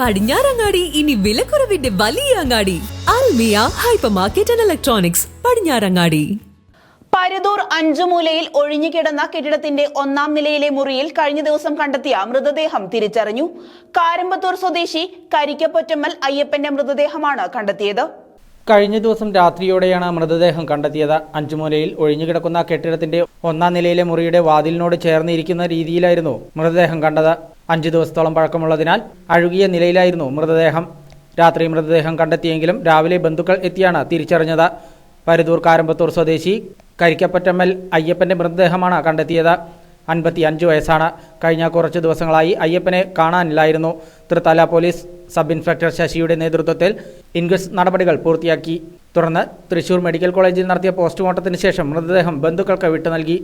പടിഞ്ഞാറങ്ങാടി ഇനി വിലക്കുറവിന്റെ വലിയ അങ്ങാടി. Almiya hyper market and electronics Padinjarangadi. Paruthur അഞ്ചുമൂലയിൽ ഒഴിഞ്ഞുകിടന്ന കെട്ടിടത്തിന്റെ ഒന്നാം നിലയിലെ മുറിയിൽ കഴിഞ്ഞ ദിവസം കണ്ടെത്തിയ മൃതദേഹം തിരിച്ചറിഞ്ഞു. കാരമ്പത്തൂർ സ്വദേശി കരിക്കപ്പൊറ്റമ്മൽ അയ്യപ്പന്റെ മൃതദേഹമാണ് കണ്ടെത്തിയത്. കഴിഞ്ഞ ദിവസം രാത്രിയോടെയാണ് മൃതദേഹം കണ്ടെത്തിയത്. അഞ്ചുമൂലയിൽ ഒഴിഞ്ഞുകിടക്കുന്ന കെട്ടിടത്തിന്റെ ഒന്നാം നിലയിലെ മുറിയുടെ വാതിലിനോട് ചേർന്നിരിക്കുന്ന രീതിയിലായിരുന്നു മൃതദേഹം കണ്ടത്. അഞ്ചു ദിവസത്തോളം പഴക്കമുള്ളതിനാൽ അഴുകിയ നിലയിലായിരുന്നു മൃതദേഹം. രാത്രി മൃതദേഹം കണ്ടെത്തിയെങ്കിലും രാവിലെ ബന്ധുക്കൾ എത്തിയാണ് തിരിച്ചറിഞ്ഞത്. പരുതൂർ കാരമ്പത്തൂർ സ്വദേശി കരിക്കപ്പറ്റമ്മൽ അയ്യപ്പന്റെ മൃതദേഹമാണ് കണ്ടെത്തിയത്. അൻപത്തി അഞ്ച് വയസ്സാണ്. കഴിഞ്ഞ കുറച്ച് ദിവസങ്ങളായി അയ്യപ്പനെ കാണാനില്ലായിരുന്നു. തൃത്തല പോലീസ് സബ് ഇൻസ്പെക്ടർ ശശിയുടെ നേതൃത്വത്തിൽ ഇൻക്വസ്റ്റ് നടപടികൾ പൂർത്തിയാക്കി. തുടർന്ന് തൃശൂർ മെഡിക്കൽ കോളേജിൽ നടത്തിയ പോസ്റ്റ്മോർട്ടത്തിന് ശേഷം മൃതദേഹം ബന്ധുക്കൾക്ക് വിട്ടു നൽകി